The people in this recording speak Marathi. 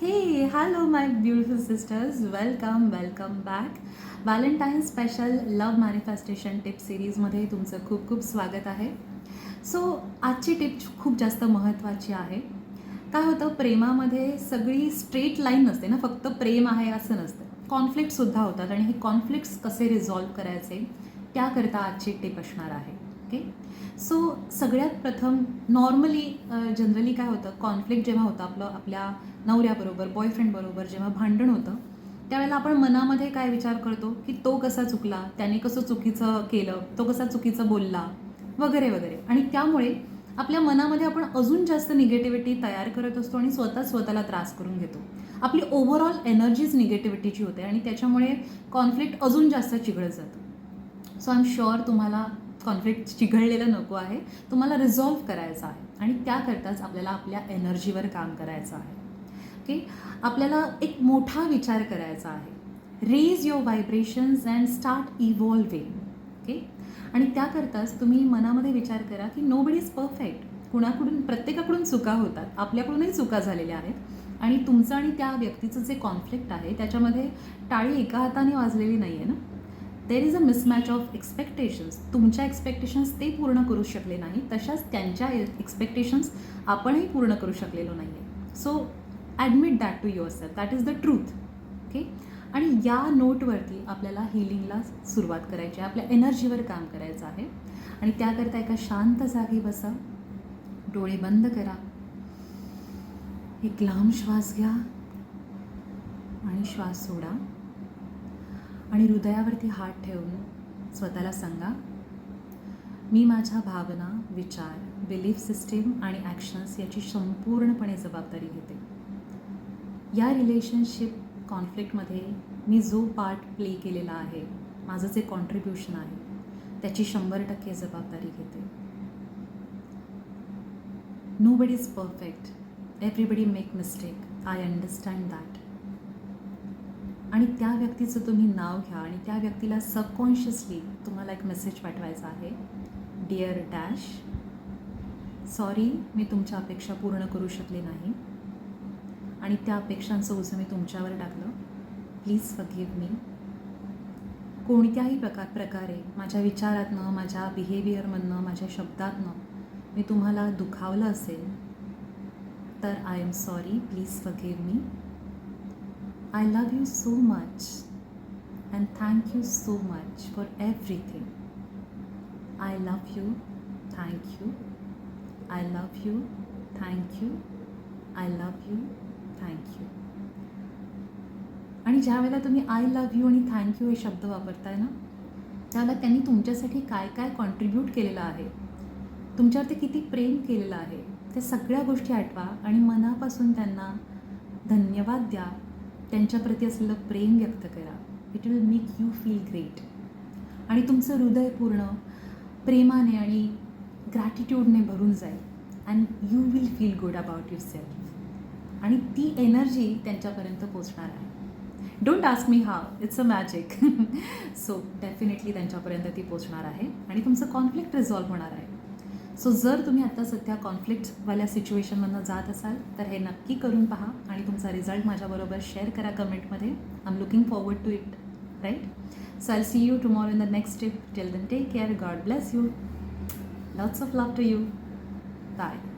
Hey, hello, my beautiful sisters. Welcome, welcome back. Valentine special love manifestation tip सिरीजमध्ये तुमचं खूप खूप स्वागत आहे सो आजची टिप खूप जास्त महत्त्वाची आहे काय होतं प्रेमामध्ये सगळी स्ट्रेट लाईन नसते ना फक्त प्रेम आहे असं नसतं कॉन्फ्लिक्टसुद्धा होतात आणि हे कॉन्फ्लिक्ट्स कसे रिझॉल्व्ह करायचे त्याकरता आजची टिप असणार आहे ओके सो सगळ्यात प्रथम नॉर्मली जनरली काय होतं? कॉन्फ्लिक्ट जेव्हा होतं आपलं आपल्या नवऱ्याबरोबर बॉयफ्रेंडबरोबर जेव्हा भांडण होतं त्यावेळेला आपण मनामध्ये काय विचार करतो? की तो कसा चुकला? त्याने कसं चुकीचं केलं? तो कसा चुकीचं बोलला? वगैरे वगैरे. आणि त्यामुळे आपल्या मनामध्ये आपण अजून जास्त निगेटिव्हिटी तयार करत असतो आणि स्वतः स्वतःला त्रास करून घेतो. आपली ओव्हरऑल एनर्जीज निगेटिव्हिटीची होते आणि त्याच्यामुळे कॉन्फ्लिक्ट अजून जास्त चिघळत जातं. सो आय एम शुअर तुम्हाला कॉन्फ्लिक्ट चिघळलेलं नको आहे. तुम्हाला रिझॉल्व्ह करायचा आहे. आणि त्याकरताच आपल्याला आपल्या एनर्जीवर काम करायचं आहे. ओके आपल्याला एक मोठा विचार करायचा आहे. Raise your vibrations and start evolving okay आणि त्याकरताच तुम्ही मनामध्ये विचार करा की नो बडी इज परफेक्ट कुणाकडून प्रत्येकाकडून चुका होतात. आपल्याकडूनही चुका झालेल्या आहेत. आणि तुमचं आणि त्या व्यक्तीचं जे कॉन्फ्लिक्ट आहे त्याच्यामध्ये टाळी एका हाताने वाजलेली नाही आहे ना? There is a mismatch of expectations तुमच्या एक्सपेक्टेशन्स ते पूर्ण करू शकले नाही. तशाच त्यांच्या एक्सपेक्टेशन्स आपणही पूर्ण करू शकलेलो नाही आहे so admit that to yourself that is the truth okay आणि या नोटवरती आपल्याला हिलिंगला सुरुवात करायची आहे. आपल्या एनर्जीवर काम करायचं आहे. आणि त्याकरता एका शांत जागी बसा. डोळे बंद करा. एक लांब श्वास घ्या. आणि श्वास सोडा. आणि हृदयावरती हात ठेवून स्वतःला सांगा मी माझ्या भावना विचार बिलीफ सिस्टीम आणि ॲक्शन्स याची संपूर्णपणे जबाबदारी घेते. या रिलेशनशिप कॉन्फ्लिक्टमध्ये मी जो पार्ट प्ले केलेला आहे माझं जे कॉन्ट्रीब्युशन आहे त्याची शंभर टक्के जबाबदारी घेते. Nobody is perfect everybody make mistake I understand that आणि त्या व्यक्तीचं तुम्ही नाव घ्या आणि त्या व्यक्तीला सबकॉन्शियसली तुम्हाला एक मेसेज पाठवायचा आहे. डिअर डॅश सॉरी मी तुमच्या अपेक्षा पूर्ण करू शकले नाही. आणि त्या अपेक्षांचं ओझं मी तुमच्यावर टाकलं. प्लीज फगीव मी कोणत्याही प्रकार प्रकारे माझ्या विचारातनं माझ्या बिहेवियरमधनं माझ्या शब्दातनं मी तुम्हाला दुखावलं असेल तर I am sorry please forgive me I love you so much and thank you so much for everything. I love you, thank you. I love you, thank you. I love you, thank you. आणि ज्या वेळेला तुम्ही आय लव्ह यू आणि थँक्यू हे शब्द वापरताय ना त्यावेळेला त्यांनी तुमच्यासाठी काय काय कॉन्ट्रीब्यूट केलेलं आहे तुमच्यावरती किती प्रेम केलेलं आहे त्या सगळ्या गोष्टी आठवा आणि मनापासून त्यांना धन्यवाद द्या त्यांच्याप्रती असलेलं प्रेम व्यक्त करा. It will make you feel great आणि तुमचं हृदय पूर्ण प्रेमाने आणि ग्रॅटिट्यूडने भरून जाईल. And you will feel good about yourself आणि ती एनर्जी त्यांच्यापर्यंत पोचणार आहे. Don't ask me how it's a magic so definitely त्यांच्यापर्यंत ती पोचणार आहे. आणि तुमचं कॉन्फ्लिक्ट रिझॉल्व्ह होणार आहे. सो जर तुम्ही आता सध्या कॉन्फ्लिक्टवाल्या सिच्युएशनमधनं जात असाल तर हे नक्की करून पहा आणि तुमचा रिझल्ट माझ्याबरोबर शेअर करा कमेंटमध्ये I am looking forward to it right so I see you tomorrow in the next tip till then take care God bless you lots of love to you bye